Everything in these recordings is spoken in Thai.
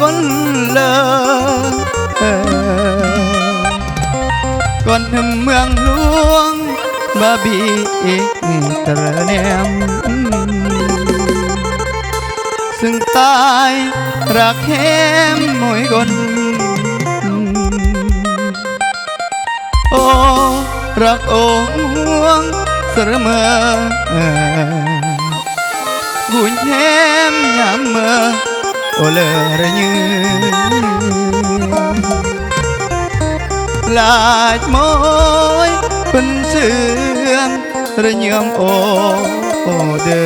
con lơ còn hầm mương luông bà bị tờ nèm ซึ่งตายรักแค้มมวยกนโលឺឡាចមួយពិនសឿងរញឹមអូអូដើ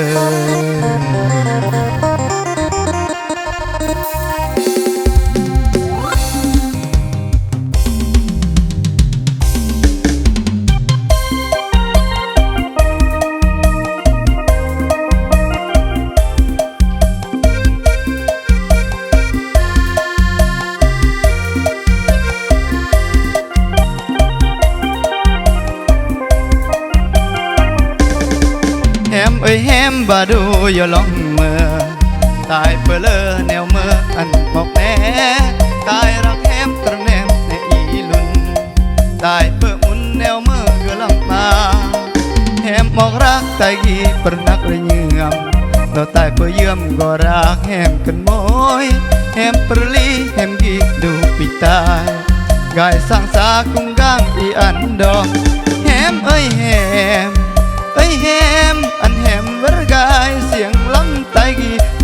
แฮมเอ้ยแฮมบาดูอย่าลองเมื่อตายเปเลอแนวเมื่ออันบอกแน่ตายรักแฮมตระแนมในอีลุนตายเปื่อมุนแนวเมื่อเกือลำมาแฮมบอกรักตายกีปรนักระเยือมเราตายเพื่อเยื่อมก็รักแฮมกันโมยแฮมปรลีแฮมกีดูปิตายกายสร้างสากุ้งก้างอีอันดองแฮมเอ้ยแฮมเอ้ยแฮม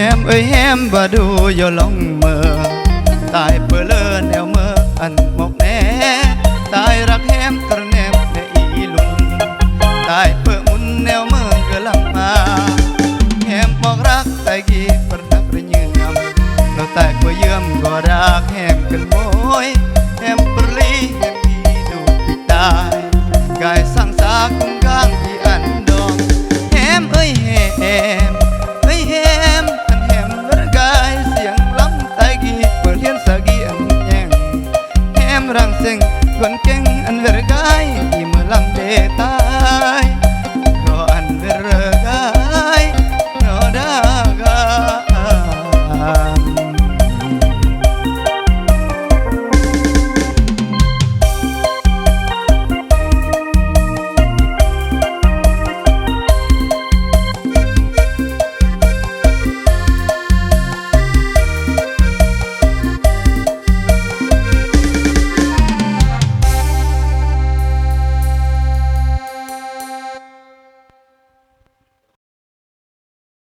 แฮมเอ้ยแฮมบ่ดูอย่าลองเมื่อตายเปอเลอแนวเมื่ออันหมกแน่ตายรักแฮมตระแนมในอีลุนตายเปื่อมุนแนวเมื่อเกลังมาแฮมบอกรักตายกีประนักระเยือมเราตายเพื่อเยื่อมก็รักแฮมกันโมยแฮมปรลีแฮมกีดูปิดตายกายสร้างสากุ้งกางที่อันดองแฮมเอ้ยแฮม แฮมรังเซ็งค